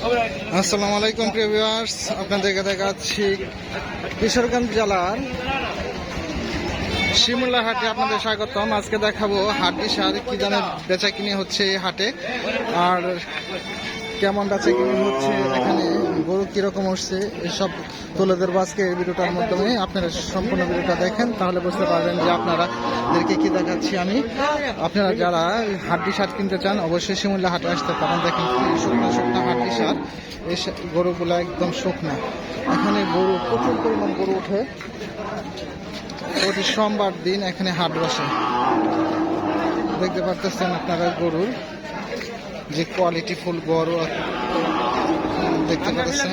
আসসালামু আলাইকুম প্রিয় ভিউয়ার্স আপনাদেরকে দেখাচ্ছি কিশোরগঞ্জ জেলার শিমুল্লা হাটে আপনাদের স্বাগতম। আজকে দেখাবো হাট সার কি জানে বেচা কিনে হচ্ছে হাটে। আর কেমন বেচা কিনে হচ্ছে এখানে? গরু কীরকম উঠছে এসব তুলে ধরবো আজকে এই ভিডিওটার মাধ্যমে। আপনারা সম্পূর্ণ ভিডিওটা দেখেন, তাহলে বুঝতে পারবেন যে আপনারা এদেরকে কি দেখাচ্ছি আমি। আপনারা যারা হাড্ডি শার্ট কিনতে চান, অবশ্যই শিমুল্লা হাটে আসতে পারেন। দেখেন শুকনো শুকনো হাড্ডি সার, এই গরুগুলো একদম শুকনো। এখানে গরু, প্রচুর পরিমাণ গরু ওঠে। প্রতি সোমবার দিন এখানে হাট বসে। দেখতে পারতেছেন আপনারা গরুর। যে কোয়ালিটি ফুল গরু দেখতে পাচ্ছেন।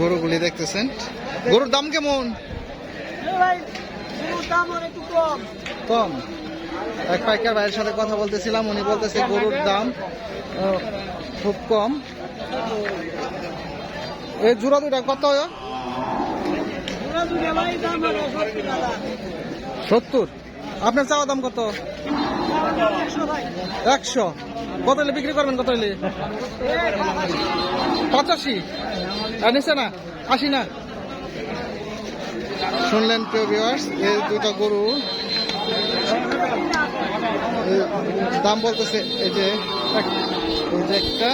গরুগুলি দেখতেছেন। গরুর দাম কেমন? কম। এক পাইকার ভাইয়ের সাথে কথা বলতেছিলাম উনি বলতেছে গরুর দাম খুব কম। এই জোড়া দুটা কত? সত্তর। আপনার চাওয়া দাম কত? একশো। কত হলে বিক্রি করবেন, কত হলে পঁচাশি। আর নিচ্ছে না, আশি না। শুনলেন প্রিয় ভিউয়ার্স এই দুটো গরু। দাম বলতেছে, এই যে এই যে একটা,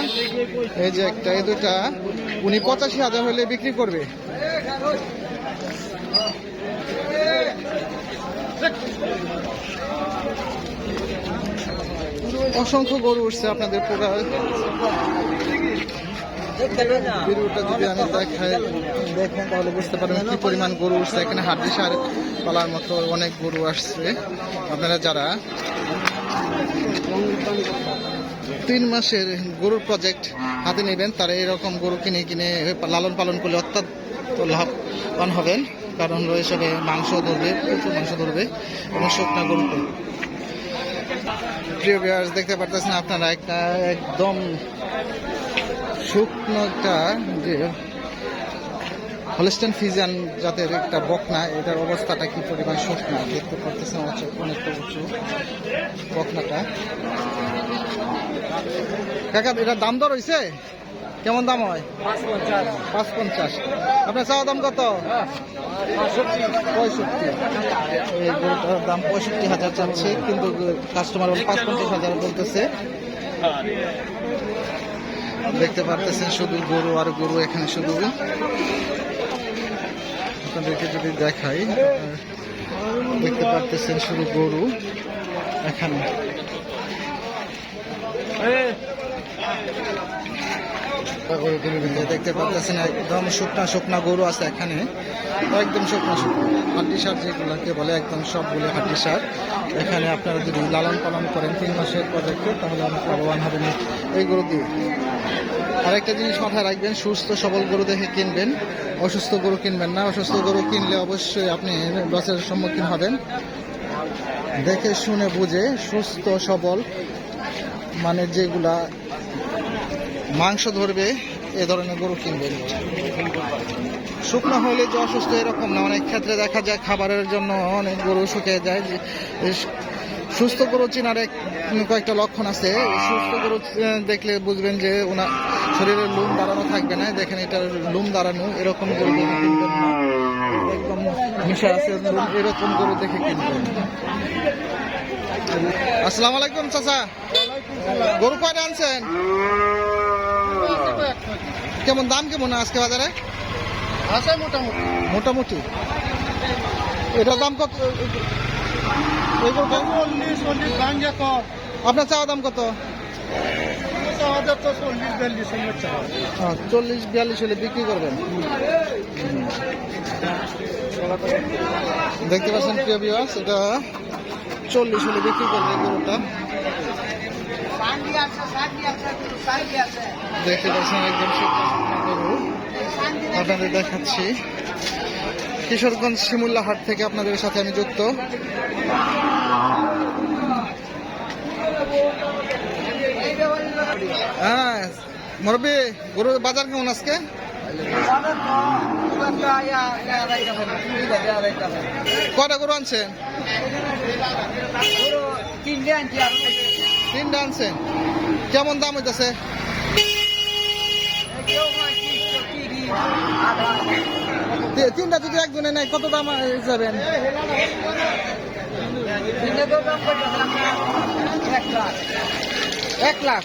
এই যে একটা, এই দুটা উনি পঁচাশি হাজার হলে বিক্রি করবে। অসংখ্য গরু উঠছে আপনাদের পুরো। ভিডিওটা যদি আমি দেখেন তাহলে বুঝতে পারবেন কি পরিমাণ গরু উঠছে। এখানে হাড্ডি সার পালার মতো অনেক গরু আসছে। আপনারা যারা তিন মাসের গরুর প্রজেক্ট হাতে নেবেন, তারা এরকম গরু কিনে কিনে লালন পালন করলে অত্যন্ত লাভবান হবেন। কারণ এসবে মাংস ধরবে, প্রচুর মাংস ধরবে এবং শুকনা গরুতে প্রিয় ভিউয়ার্স দেখতে পারতেছেন আপনারা একটা একদম শুকনো একটা যে হলস্টেন ফিজান জাতের একটা বকনা, এটার অবস্থাটা কি পরিমাণ শুকনো? দেখতে পারতেছেন হচ্ছে অনেকটা উঁচু বকনাটা। কাকা, এটার দাম দর হয়েছে কেমন দাম হয়? পাঁচ পঞ্চাশ আপনার চাওয়া দাম কত? পঁয়ষট্টি। এই গরুটার দাম পঁয়ষট্টি হাজার চাচ্ছে, কিন্তু কাস্টমার পাঁচ পঞ্চাশ হাজার বলতেছে। দেখতে পারতেছেন শুধু গরু আর গরু এখানে শুধু। আপনাদেরকে যদি দেখাই, দেখতে পারতেছেন শুধু গরু এখানে। দেখতে পাচ্ছেন, একদম শুকনা শুকনা গরু আছে এখানে। একদম শুকনা শুকনো। হাড্ডি সার যেগুলোকে বলে, একদম সবগুলো হাড্ডি সার। এখানে আপনারা যদি লালন পালন করেন তিন মাসের প্রজেক্টে, তাহলে অনেক লাভবান হবেন এই গরু দিয়ে। আরেকটা জিনিস মাথায় রাখবেন, সুস্থ সবল গরু দেখে কিনবেন। অসুস্থ গরু কিনবেন না। অসুস্থ গরু কিনলে অবশ্যই আপনি লসের সম্মুখীন হবেন। দেখে শুনে বুঝে সুস্থ সবল মানে যেগুলা মাংস ধরবে, এ ধরনের গরু কিনবেন শুকনো হলে যে অসুস্থ এরকম না। অনেক ক্ষেত্রে দেখা যায় খাবারের জন্য অনেক গরু শুকিয়ে যায়। সুস্থ গরু চেনার এক, কয়েকটা লক্ষণ আছে। সুস্থ গরু দেখলে বুঝবেন যে ওনার শরীরে লুম দাঁড়ানো থাকবে না। দেখেন এটা লুম দাঁড়ানো, এরকম গরু কিনবেন না। একদম মিশা আছে এরকম গরু দেখে কিনবেন আসসালামু আলাইকুম, চাচা। গরু কয়টা আনছেন? কেমন দাম কেমন আজকে বাজারে? আছে মোটামুটি। মোটামুটি। এটার দাম কত? আপনার চাওয়া দাম কত? চল্লিশ বিয়াল্লিশ হ্যাঁ, চল্লিশ বিয়াল্লিশ হলে বিক্রি করবেন। দেখতে পাচ্ছেন প্রিয় বিবাস এটা চল্লিশ হলে বিক্রি করবে এই গরুটা। দেখতে পাচ্ছেন একদম আপনাদের দেখাচ্ছি। কিশোরগঞ্জ শিমুল্লা হাট থেকে আপনাদের সাথে আমি যুক্ত। হ্যাঁ মুরব্বী গরুর বাজার কেমন আজকে? কয়টা গরু আনছেন? তিনটে আনছি আর তিনটা আনছেন কেমন দাম হইতেছে? তিনটা যদি একজনে নেয়, কত দাম যাবেন এক লাখ।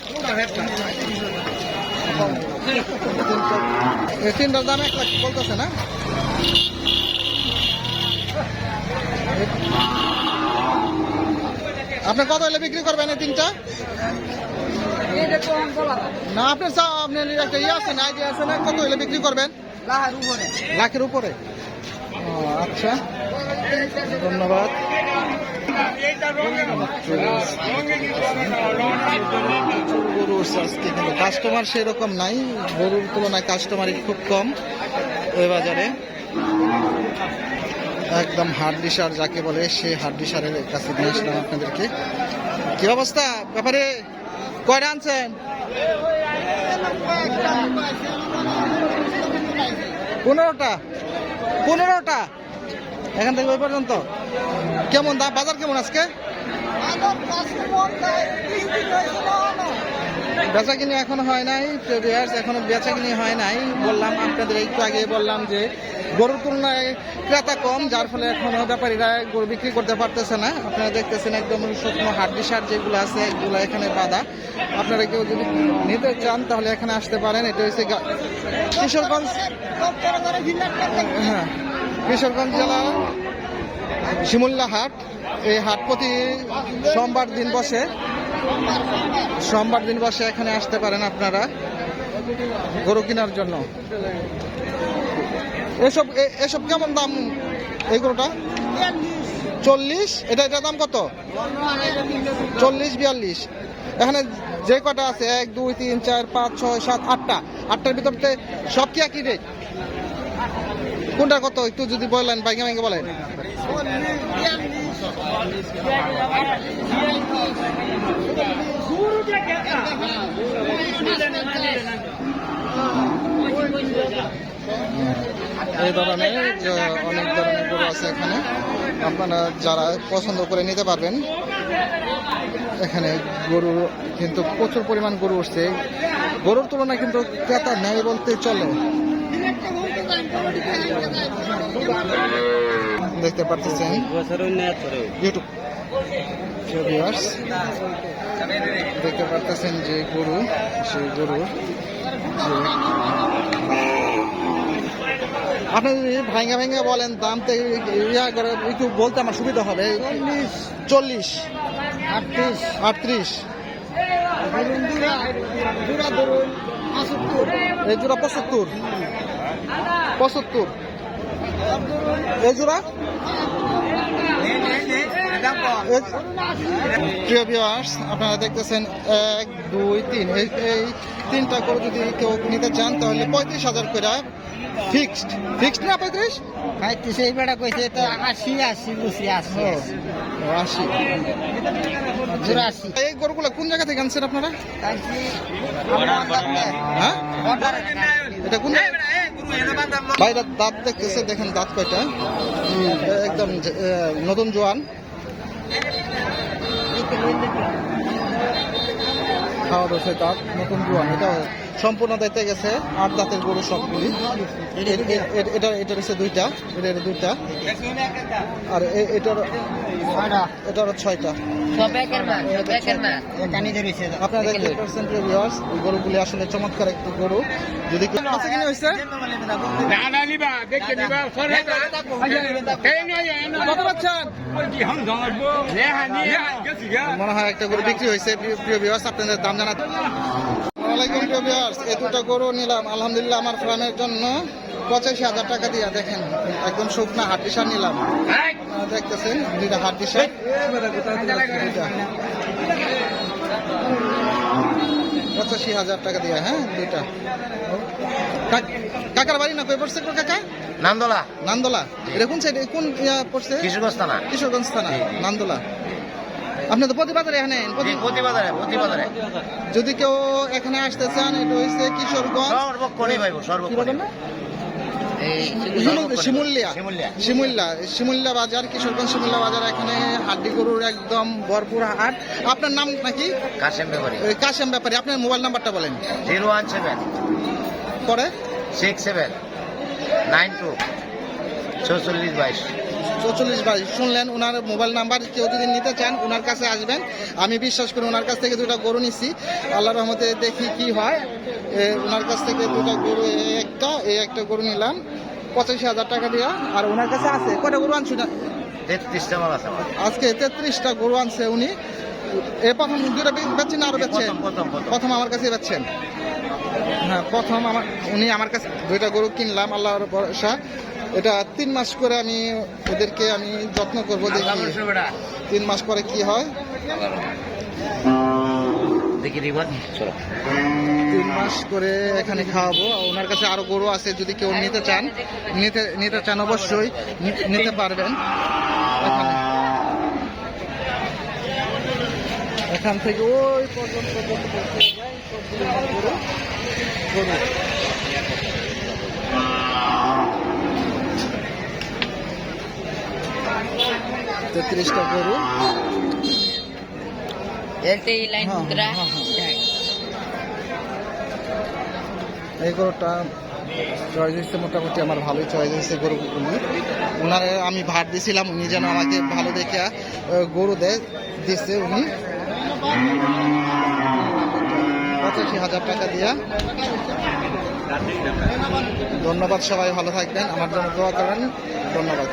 তিনটার দাম এক লাখ বলতেছে না? আপনি কত হলে বিক্রি করবেন এই তিনটা? না আপনার চা আপনার একটা ইয়ে আছে না আইডিয়া আছে না? কত হলে বিক্রি করবেন? লাখের উপরে। আচ্ছা। ধন্যবাদ। গরু আজকে কিন্তু কাস্টমার সেরকম নাই? গরুর তুলনায় কাস্টমারই খুব কম। ওই বাজারে। একদম হার্ড ডিসার যাকে বলে, সে হার্ড ডিসারের কাছে নিয়ে আসলাম আপনাদেরকে। কি অবস্থা? ব্যাপারে কয়টা আনছেন? পনেরোটা। পনেরোটা? এখান থেকে ওই পর্যন্ত। কেমন দাম? বাজার কেমন আজকে? বেচা কিনে এখনও হয় নাই ভিউয়ার্স এখনও বেচা কিনে হয় নাই। বললাম আপনাদের একটু আগে বললাম যে গরুর তুলনায় ক্রেতা কম, যার ফলে এখনও ব্যাপারীরা গরু বিক্রি করতে পারতেছে না। আপনারা দেখতেছেন একদম শুকনো হাড্ডি সার যেগুলো আছে, এগুলো এখানে বাঁধা। আপনারা কেউ যদি নিতে চান তাহলে এখানে আসতে পারেন। এটা হচ্ছে কিশোরগঞ্জ হ্যাঁ কিশোরগঞ্জ জেলা শিমুল্লা হাট। এই হাট প্রতি সোমবার দিন বসে। সোমবার দিন বসে এখানে আসতে পারেন আপনারা গরু কেনার জন্য। এসব এসব কেমন দাম এই গরুটা? চল্লিশ? এটা এটা দাম কত? চল্লিশ, বিয়াল্লিশ। এখানে যে কটা আছে, এক, দুই, তিন, চার, পাঁচ, ছয়, সাত, আটটা। আটটার ভিতরতে সব কি একই রেট কোনটা কত? একটু যদি বলেন বাইকে বাইকে বলেন। এই ধরনের অনেক ধরনের গরু আছে এখানে। আপনারা যারা পছন্দ করে নিতে পারবেন, এখানে গরু কিন্তু প্রচুর পরিমাণ গরু উঠছে। গরুর তুলনায় কিন্তু ক্রেতা নেই বলতে চলে। দেখতে পারতেছেন ইউটিউব দেখতে পারতেছেন যে গরু সেই গরু। আপনি যদি ভাঙ্গা ভাঙ্গা বলেন দাম তো ইয়া করে একটু বলতে আমার সুবিধা হবে। চল্লিশ। আটত্রিশ। আটত্রিশ। এই জোড়া পঁচাত্তর। পঁচাত্তর। এই জোড়া? প্রিয় ভিউয়ার্স আপনারা দেখতেছেন এক দুই তিন। এই এই তিনটা করে যদি কেউ নিতে চান তাহলে পঁয়ত্রিশ হাজার করে ফিক্সড ফিক্সড না পঁয়ত্রিশ? খাইতেছে এই বেড়া কইছে তো আশি আশি বুঝি আশি। আশি। এই গরুগুলো কোন জায়গা থেকে আনছেন আপনারা? হ্যাঁ? এটা কোন ভাই দাঁত দাঁত দেখতেছে, দেখেন দাঁত কয়টা। একদম নতুন জোয়ান। খাওয়া রয়েছে দাঁত, নতুন জোয়ান। এটা সম্পূর্ণ দায়িত্বে গেছে আট দাঁতের গরু সবগুলি এটা এটা রয়েছে দুইটা এটা দুইটা। আর এটার মনে হয় একটা গরু বিক্রি হয়েছে প্রিয় ভিউয়ার্স আপনাদের দাম জানাতে গরু নিলাম। আলহামদুলিল্লাহ আমার ফ্রামের জন্য পঁচাশি হাজার টাকা দিয়া দেখেন একদম শুকনা হাড্ডি সার নিলাম। দেখতেছেন দুইটা হাড্ডি সার। পঁচাশি হাজার টাকা দিয়া হ্যাঁ দুইটা। কাকার বাড়ি না কই পড়ছে কাকা? নান্দোলা। নান্দোলা। এটা কোন সাইডে কোন ইয়া পড়ছে? কিশোরগঞ্জ থানা। কিশোরগঞ্জ থানা নান্দোলা। আপনি তো প্রতিবাজারে এখানে প্রতি- প্রতিবাদারে প্রতিবাদারে। যদি কেউ এখানে আসতে চান এটা হচ্ছে কিশোরগঞ্জ। সর্বক্ষণই বলেন এই শিমুল- শিমুলিয়া শিমুলিয়া। শিমুল্লা শিমুল্লা বাজার কিশোরগঞ্জ শিমুল্লা বাজার এখানে হাড্ডি গরুর একদম ভরপুর হাট। আপনার নাম নাকি? কাশেম ব্যাপারী। ওই কাশেম ব্যাপারী আপনার মোবাইল নাম্বারটা বলেন। Zero one seven. পরে? Six seven. Nine two. চৌচল্লিশ বাইশ। চৌচল্লিশ বাইশ শুনলেন ওনার মোবাইল নাম্বার কেউ যদি নিতে চান ওনার কাছে আসবেন। আমি বিশ্বাস করি ওনার কাছ থেকে দুটা গরু নিছি। আল্লাহর রহমতে দেখি কি হয়। ওনার কাছ থেকে দুটা গরু একটা এই একটা গরু নিলাম। পঁচাশি হাজার টাকা দিয়া। আর ওনার কাছে আছে কটা গরু আনছি না তেত্রিশটা মাল আছে আজকে তেত্রিশটা গরু আনছে উনি। এ প্রথম দুটা বেচছেন না আরও বেচছেন? প্রথম আমার কাছে বেচছেন। হ্যাঁ প্রথম আমার উনি আমার কাছে দুইটা গরু কিনলাম আল্লাহর ভরসা। এটা তিন মাস করে আমি ওদেরকে আমি যত্ন করব দেখি। তিন মাস পরে কি হয়? তিন মাস করে এখানে খাওয়াবো। ওনার কাছে আরও গরু আছে যদি কেউ নিতে চান নিতে নিতে চান অবশ্যই নিতে পারবেন। এখান থেকে ওই পর্যন্ত গরু। তেত্রিশটা গরু। হ্যাঁ, হ্যাঁ, হ্যাঁ, এই গরুটা চয়েস হয়েছে মোটামুটি আমার ভালোই চয়েস হয়েছে গরুগুলো। ওনার আমি ভাত দিছিলাম উনি যেন আমাকে ভালো দেখে গরু দেয় দিচ্ছে উনি। পঁচাশি হাজার টাকা দিয়া। ধন্যবাদ সবাই ভালো থাকবেন। আমার জন্য দোয়া করেন। ধন্যবাদ।